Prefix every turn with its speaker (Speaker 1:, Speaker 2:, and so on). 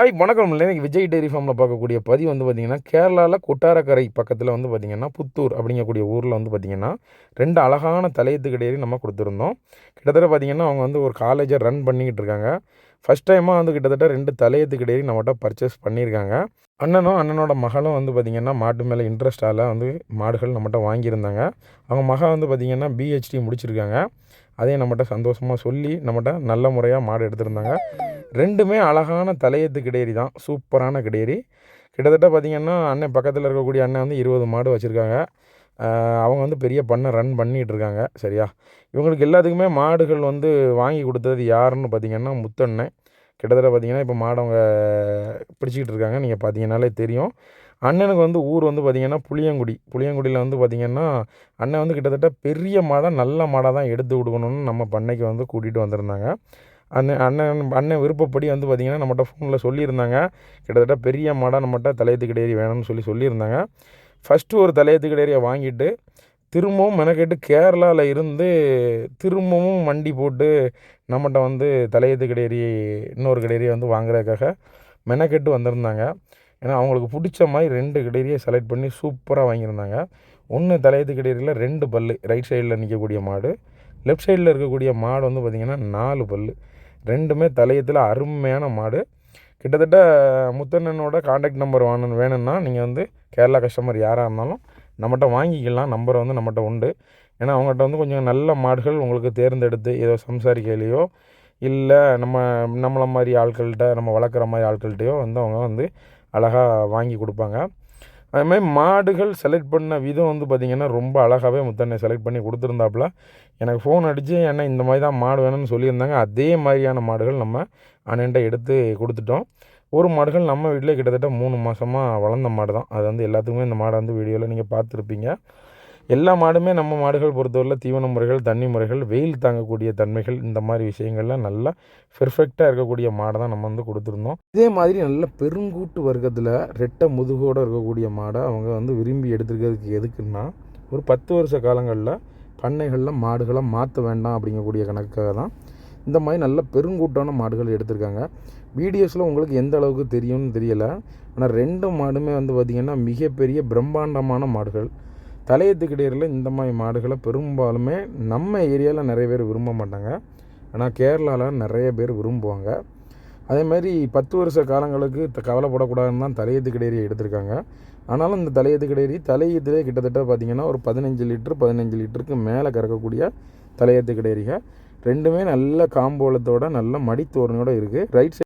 Speaker 1: Hi வணக்கம். இல்லை இன்னைக்கு விஜய் டெய்ரி ஃபார்மில் பார்க்கக்கூடிய பதிவு வந்து பார்த்திங்கன்னா கேரளாவில் கொட்டாரக்கரை பக்கத்தில் வந்து பார்த்திங்கன்னா புத்தூர் அப்படிங்கக்கூடிய ஊரில் வந்து பார்த்திங்கன்னா ரெண்டு அழகான தலையத்துக்கு டெய்ரி நம்ம கொடுத்துருந்தோம். கிட்டத்தட்ட பார்த்திங்கன்னா அவங்க வந்து ஒரு காலேஜை ரன் பண்ணிக்கிட்டு இருக்காங்க. ஃபஸ்ட் டைமாக வந்து கிட்டத்தட்ட ரெண்டு தலையத்துக்கு டெய்ரி நம்மகிட்ட பர்ச்சேஸ் பண்ணியிருக்காங்க. அண்ணனும் அண்ணனோட மகளும் வந்து பார்த்திங்கன்னா மாட்டு மேலே இன்ட்ரெஸ்டால் வந்து மாடுகள் நம்மகிட்ட வாங்கியிருந்தாங்க. அவங்க மகன் வந்து பார்த்திங்கன்னா பிஹெச்டி முடிச்சிருக்காங்க. அதையும் நம்மகிட்ட சந்தோஷமாக சொல்லி நம்மகிட்ட நல்ல முறையாக மாடு எடுத்திருந்தாங்க. ரெண்டுமே அழகான தலையத்து கிடேரி தான். சூப்பரான கிடேரி கிட்டத்தட்ட பார்த்திங்கன்னா அண்ணன் பக்கத்தில் இருக்கக்கூடிய அண்ணன் வந்து இருபது மாடு வச்சுருக்காங்க. அவங்க வந்து பெரிய பண்ணை ரன் பண்ணிகிட்டு இருக்காங்க. சரியா? இவங்களுக்கு எல்லாத்துக்குமே மாடுகள் வந்து வாங்கி கொடுத்தது யாருன்னு பார்த்திங்கன்னா முத்தண்ணன் கிட்டத்தட்ட பார்த்திங்கன்னா இப்போ மாடு அவங்க பிடிச்சிக்கிட்டு இருக்காங்க. நீங்கள் பார்த்தீங்கன்னாலே தெரியும். அண்ணனுக்கு வந்து ஊர் வந்து பார்த்திங்கன்னா புளியங்குடி. புளியங்குடியில் வந்து பார்த்திங்கன்னா அண்ணன் வந்து கிட்டத்தட்ட பெரிய மாடாக நல்ல மாடாக தான் எடுத்து கொடுக்கணும்னு நம்ம பண்ணைக்கு வந்து கூட்டிகிட்டு வந்திருந்தாங்க. அண்ணன் அண்ணன் அண்ணன் விருப்பப்படி வந்து பார்த்திங்கன்னா நம்மகிட்ட ஃபோனில் சொல்லியிருந்தாங்க. கிட்டத்தட்ட பெரிய மாடாக நம்மகிட்ட தலையத்து கிடையாது வேணும்னு சொல்லி சொல்லியிருந்தாங்க. ஃபஸ்ட்டு ஒரு தலையத்து கிடையை வாங்கிட்டு திரும்பவும் மெனக்கெட்டு கேரளாவில் இருந்து திரும்பவும் மண்டி போட்டு நம்மகிட்ட வந்து தலையத்து கிடையரி இன்னொரு கிடையரியை வந்து வாங்குறதுக்காக மெனக்கெட்டு வந்திருந்தாங்க. ஏன்னா அவங்களுக்கு பிடிச்ச மாதிரி ரெண்டு கிடையரியை செலக்ட் பண்ணி சூப்பராக வாங்கியிருந்தாங்க. ஒன்று தலையத்து கிடையரியில் ரெண்டு பல் ரைட் சைடில் நிற்கக்கூடிய மாடு. லெஃப்ட் சைடில் இருக்கக்கூடிய மாடு வந்து பார்த்திங்கன்னா நாலு பல் ரெண்டுமே தலையத்தில் அருமையான மாடு. கிட்டத்தட்ட முத்தண்ணனோட காண்டாக்ட் நம்பர் வாங்கணும் வேணும்னா நீங்கள் வந்து கேரளா கஸ்டமர் யாராக இருந்தாலும் நம்மகிட்ட வாங்கிக்கலாம். நம்பர் வந்து நம்மகிட்ட உண்டு. ஏன்னா அவங்ககிட்ட வந்து கொஞ்சம் நல்ல மாடுகள் உங்களுக்கு தேர்ந்தெடுத்து ஏதோ சம்சாரிக்கையிலையோ இல்லை நம்ம நம்மளை மாதிரி ஆட்கள்கிட்ட நம்ம வளர்க்குற மாதிரி ஆட்கள்கிட்டையோ வந்து அவங்க வந்து அழகாக வாங்கி கொடுப்பாங்க. அதுமாதிரி மாடுகள் செலக்ட் பண்ண விதம் வந்து பார்த்திங்கன்னா ரொம்ப அழகாகவே முத்தண்ணை செலக்ட் பண்ணி கொடுத்துருந்தாப்புல. எனக்கு ஃபோன் அடித்து என்ன இந்த மாதிரி தான் மாடு வேணும்னு சொல்லியிருந்தாங்க. அதே மாதிரியான மாடுகள் நம்ம அண்ணன்ட்ட எடுத்து கொடுத்துட்டோம். ஒரு மாடுகள் நம்ம வீட்டில் கிட்டத்தட்ட மூணு மாதமாக வளர்ந்த மாடு தான் அது வந்து எல்லாத்துக்குமே இந்த மாடை வந்து வீடியோவில் நீங்கள் பார்த்துருப்பீங்க. எல்லா மாடுமே நம்ம மாடுகள் பொறுத்தவரையில் தீவன முறைகள் தண்ணி முறைகள் வெயில் தாங்கக்கூடிய தன்மைகள் இந்த மாதிரி விஷயங்கள்லாம் நல்லா பெர்ஃபெக்டாக இருக்கக்கூடிய மாடை தான் நம்ம வந்து கொடுத்துருந்தோம். இதே மாதிரி நல்ல பெருங்கூட்டு வர்க்கத்தில் ரெட்டை முதுகோடு இருக்கக்கூடிய மாடை அவங்க வந்து விரும்பி எடுத்துருக்கிறதுக்கு எதுக்குன்னா ஒரு பத்து வருஷ காலங்களில் பண்ணைகளில் மாடுகளை மாற்ற வேண்டாம் அப்படிங்கக்கூடிய கணக்காக தான் இந்த மாதிரி நல்ல பெருங்கூட்டான மாடுகள் எடுத்திருக்காங்க. வீடியோஸில் உங்களுக்கு எந்த அளவுக்கு தெரியும்னு தெரியலை. ஆனால் ரெண்டு மாடுமே வந்து பார்த்திங்கன்னா மிகப்பெரிய பிரம்மாண்டமான மாடுகள். தலையத்துக்கிடையில் இந்த மாதிரி மாடுகளை பெரும்பாலுமே நம்ம ஏரியாவில் நிறைய பேர் விரும்ப மாட்டாங்க. ஆனால் கேரளாவில் நிறைய பேர் விரும்புவாங்க. அதே மாதிரி பத்து வருஷ காலங்களுக்கு கவலைப்படக்கூடாதுன்னு தான் தலையத்து எடுத்திருக்காங்க. ஆனாலும் இந்த தலையத்துக்கிடையே தலையத்திலே கிட்டத்தட்ட பார்த்திங்கன்னா ஒரு பதினஞ்சு லிட்ரு பதினஞ்சு லிட்டருக்கு மேலே கறக்கக்கூடிய தலையத்து ரெண்டுமே நல்ல காம்போலத்தோட நல்ல மடித்தோரணையோடு இருக்குது ரைட் சைட்